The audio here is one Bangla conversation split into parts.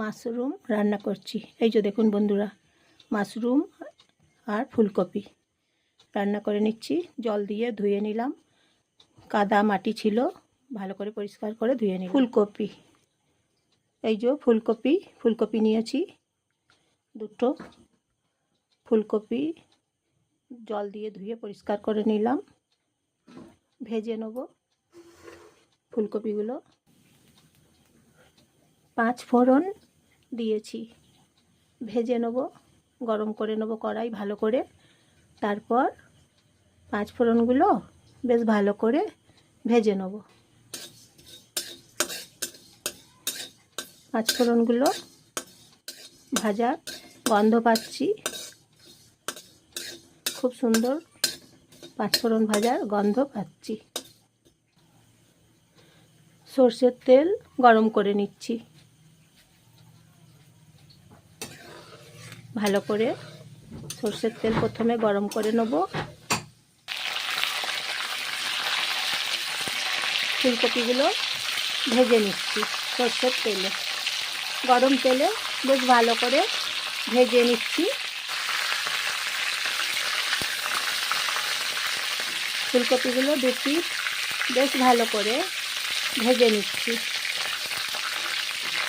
মাশরুম রান্না করছি। এই যে দেখুন বন্ধুরা, মাশরুম আর ফুলকপি। রান্না করে নিচ্ছি, জল দিয়ে ধুয়ে নিলাম। কাদা মাটি ছিল, ভালো করে পরিষ্কার করে ধুয়ে নিলাম। ফুলকপি, এই যে ফুলকপি ফুলকপি নিয়েছি। দুটো ফুলকপি জল দিয়ে ধুয়ে পরিষ্কার করে নিলাম। ভেজে নেব ফুলকপিগুলো। পাঁচ ফোড়ন দিয়েছি। ভেজে নেব, গরম করে নেব কড়াই ভালো করে। তারপর পাঁচ ফোড়নগুলো বেশ ভালো করে ভেজে নেব। পাঁচ ফোড়নগুলো ভাজা গন্ধ পাচ্ছি। খুব সুন্দর পাঁচফোড়ন ভাজার গন্ধ পাচ্ছি। সর্ষের তেল গরম করে নিচ্ছি। ভালো করে সর্ষের তেল প্রথমে গরম করে নেব। ফুলকপিগুলো ভেজে নিচ্ছি সর্ষের তেলে। গরম তেলে বেশ ভালো করে ভেজে নিচ্ছি। ফুলকপিগুলো দুটি বেশ ভালো করে ভেজে নিচ্ছি।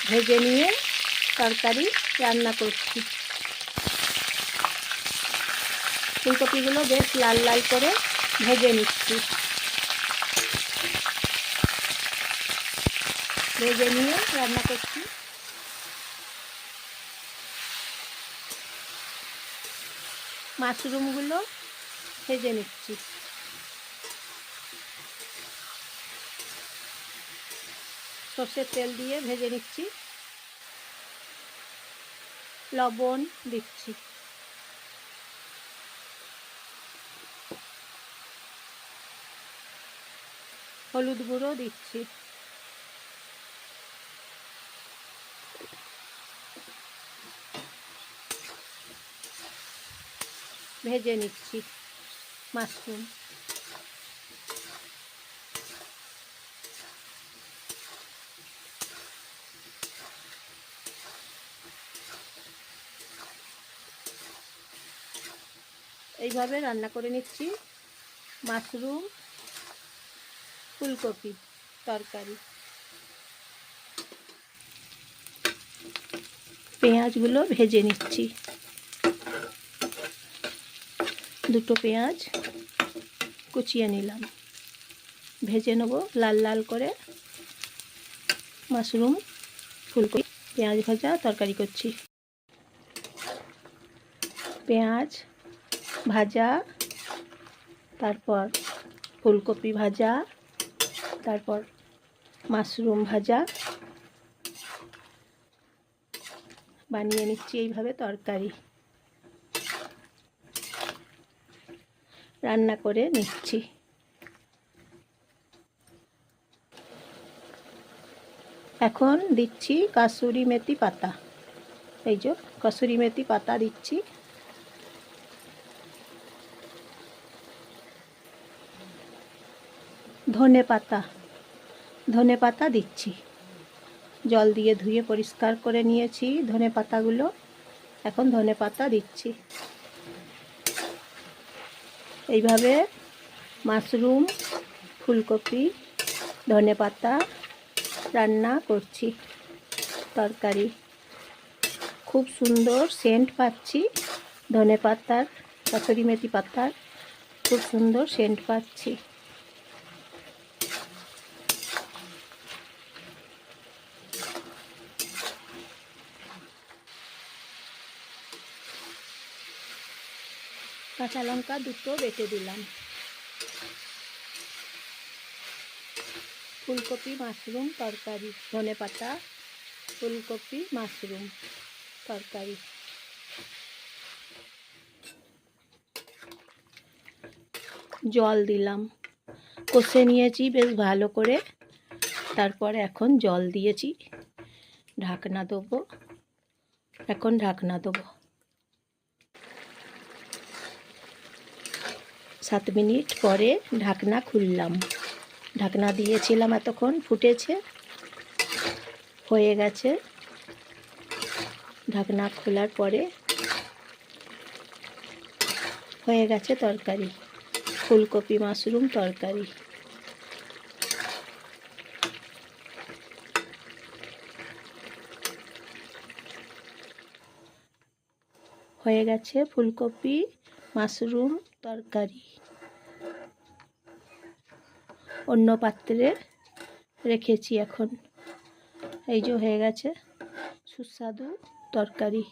ভেজে নিয়ে তরকারি রান্না করছি। ফুলকপিগুলো বেশ লাল লাল করে ভেজে নিচ্ছি। ভেজে নিয়ে রান্না করছি। মাশরুমগুলো ভেজে নিচ্ছি। সর্ষের তেল দিয়ে ভেজে নিচ্ছি। লবণ দিচ্ছি। হলুদ গুঁড়ো দিচ্ছি। ভেজে নিচ্ছি মাশরুম। এইভাবে রান্না করে নিচ্ছি মাশরুম। ফুলকপি তরকারি। পেঁয়াজগুলো ভেজে নিচ্ছি। দুটো পেঁয়াজ কুচিয়ে নিলাম। ভেজে নেব লাল লাল করে মাশরুম ফুলকপি, পেঁয়াজ ভাজা তরকারি করছি। পেঁয়াজ ভাজা, তারপর ফুলকপি ভাজা তারপর মাশরুম ভাজা। বানিয়ে নিচ্ছি এইভাবে তরকারি। রান্না করে নিচ্ছি। এখন দিচ্ছি কাসুরি মেথি পাতা। এই যে কাসুরি মেথি পাতা দিচ্ছি। ধনে পাতা। ধনে পাতা দিচ্ছি। জল দিয়ে ধুয়ে পরিষ্কার করে নিয়েছি ধনে পাতাগুলো। এখন ধনে পাতা দিচ্ছি। এইভাবে মাশরুম, ফুলকপি, ধনে পাতা রান্না করছি। তরকারি। খুব সুন্দর সেন্ট পাচ্ছি। ধনে পাতার কাসুরি মেথি পাতার খুব সুন্দর সেন্ট পাচ্ছি। কাঁচা লঙ্কা দুটো বেটে দিলাম। ফুলকপি, মাশরুম, তরকারি। ধনে পাতা, ফুলকপি, মাশরুম, তরকারি। জল দিলাম। কষে নিয়েছি বেশ ভালো করে। তারপরে এখন জল দিয়েছি। ঢাকনা দেবো। এখন ঢাকনা দেবো। সাত মিনিট পরে ঢাকনা খুললাম। ঢাকনা দিয়েছিলাম এতক্ষণ, ফুটেছে, হয়ে গেছে। ঢাকনা খোলার পরে হয়ে গেছে তরকারি, ফুলকপি মাশরুম তরকারি। হয়ে গেছে ফুলকপি মাশরুম তরকারি। অন্য পাত্রে রেখেছি এখন। এই যে হয়ে গেছে সুস্বাদু তরকারি।